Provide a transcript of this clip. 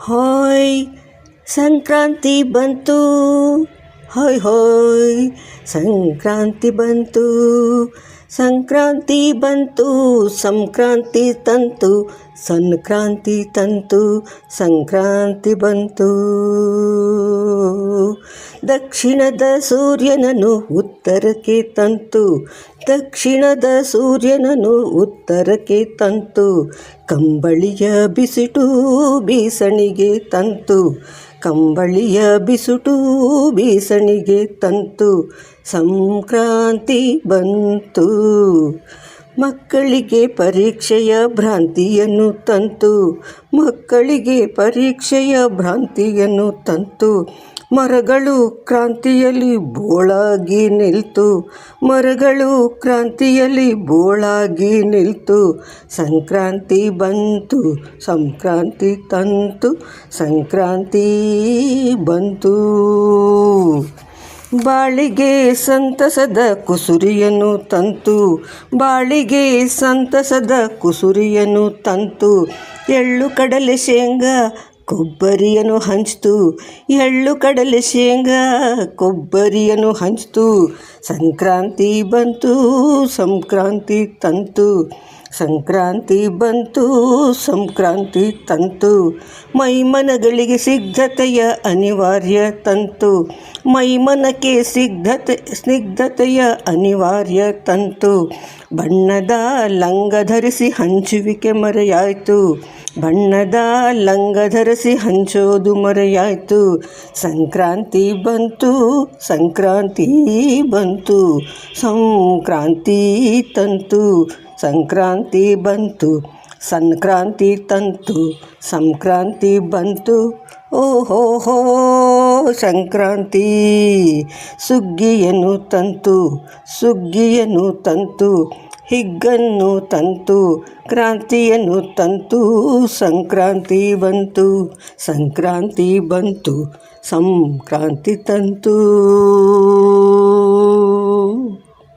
Hi, Sankranti ಬಂತು. Hi hi, Sankranti ಬಂತು. ಸಂಕ್ರಾಂತಿ ಬಂತು, ಸಂಕ್ರಾಂತಿ ತಂತು ಸಂಕ್ರಾಂತಿ ತಂತು, ಸಂಕ್ರಾಂತಿ ಬಂತು. ದಕ್ಷಿಣದ ಸೂರ್ಯನನು ಉತ್ತರಕ್ಕೆ ತಂತು. ದಕ್ಷಿಣದ ಸೂರ್ಯನನು ಉತ್ತರಕ್ಕೆ ತಂತು. ಕಂಬಳಿಯ ಬಿಸಿಟು ಬೀಸಣಿಗೆ ತಂತು. ಕಂಬಳಿಯ ಬಿಸುಟು ಬೀಸಣಿಗೆ ತಂತು. ಸಂಕ್ರಾಂತಿ ಬಂತು. ಮಕ್ಕಳಿಗೆ ಪರೀಕ್ಷೆಯ ಭ್ರಾಂತಿಯನ್ನು ತಂತು. ಮಕ್ಕಳಿಗೆ ಪರೀಕ್ಷೆಯ ಭ್ರಾಂತಿಯನ್ನು ತಂತು. ಮರಗಳು ಕ್ರಾಂತಿಯಲ್ಲಿ ಬೋಳಾಗಿ ನಿಲ್ತು, ಮರಗಳು ಕ್ರಾಂತಿಯಲ್ಲಿ ಬೋಳಾಗಿ ನಿಲ್ತು, ಸಂಕ್ರಾಂತಿ ಬಂತು, ಸಂಕ್ರಾಂತಿ ತಂತು, ಸಂಕ್ರಾಂತಿ ಬಂತು. ಬಾಳಿಗೆ ಸಂತಸದ ಕುಸುರಿಯನ್ನು ತಂತು, ಬಾಳಿಗೆ ಸಂತಸದ ಕುಸುರಿಯನ್ನು ತಂತು, ಎಳ್ಳು, ಕಡಲೆ, ಶೇಂಗಾ ಕೊಬ್ಬರಿಯನ್ನು ಹಂಚ್ತು. ಎಳ್ಳು ಕಡಲೆ ಶೇಂಗಾ ಕೊಬ್ಬರಿಯನ್ನು ಹಂಚ್ತು. ಸಂಕ್ರಾಂತಿ ಬಂತು ಸಂಕ್ರಾಂತಿ ತಂತು. ಸಂಕ್ರಾಂತಿ ಬಂತು, ಸಂಕ್ರಾಂತಿ ತಂತು. ಮೈಮನಗಳಿಗೆ ಸಿದ್ಧತೆಯ ಅನಿವಾರ್ಯ ತಂತು. ಮೈಮನಕ್ಕೆ ಸಿದ್ಧತೆ ಸ್ನಿಗ್ಧತೆಯ ಅನಿವಾರ್ಯ ತಂತು. ಬಣ್ಣದ ಲಂಗ ಧರಿಸಿ ಹಂಚುವಿಕೆ ಮರೆಯಾಯಿತು. ಬಣ್ಣದ ಲಂಗ ಧರಿಸಿ ಹಂಚೋದು ಮರೆಯಾಯಿತು. ಸಂಕ್ರಾಂತಿ ಬಂತು ಸಂಕ್ರಾಂತಿ ಬಂತು. ಸಂಕ್ರಾಂತಿ ತಂತು. ಸಂಕ್ರಾಂತಿ ಬಂತು, ಸಂಕ್ರಾಂತಿ ತಂತು, ಸಂಕ್ರಾಂತಿ ಬಂತು. ಓಹೋ ಹೋ, ಸಂಕ್ರಾಂತಿ, ಸುಗ್ಗಿಯನ್ನು ತಂತು ಸುಗ್ಗಿಯನ್ನು ತಂತು, ಹಿಗ್ಗನ್ನು ತಂತು, ಕ್ರಾಂತಿಯನ್ನು ತಂತು. ಸಂಕ್ರಾಂತಿ ಬಂತು ಸಂಕ್ರಾಂತಿ ಬಂತು, ಸಂಕ್ರಾಂತಿ ತಂತು.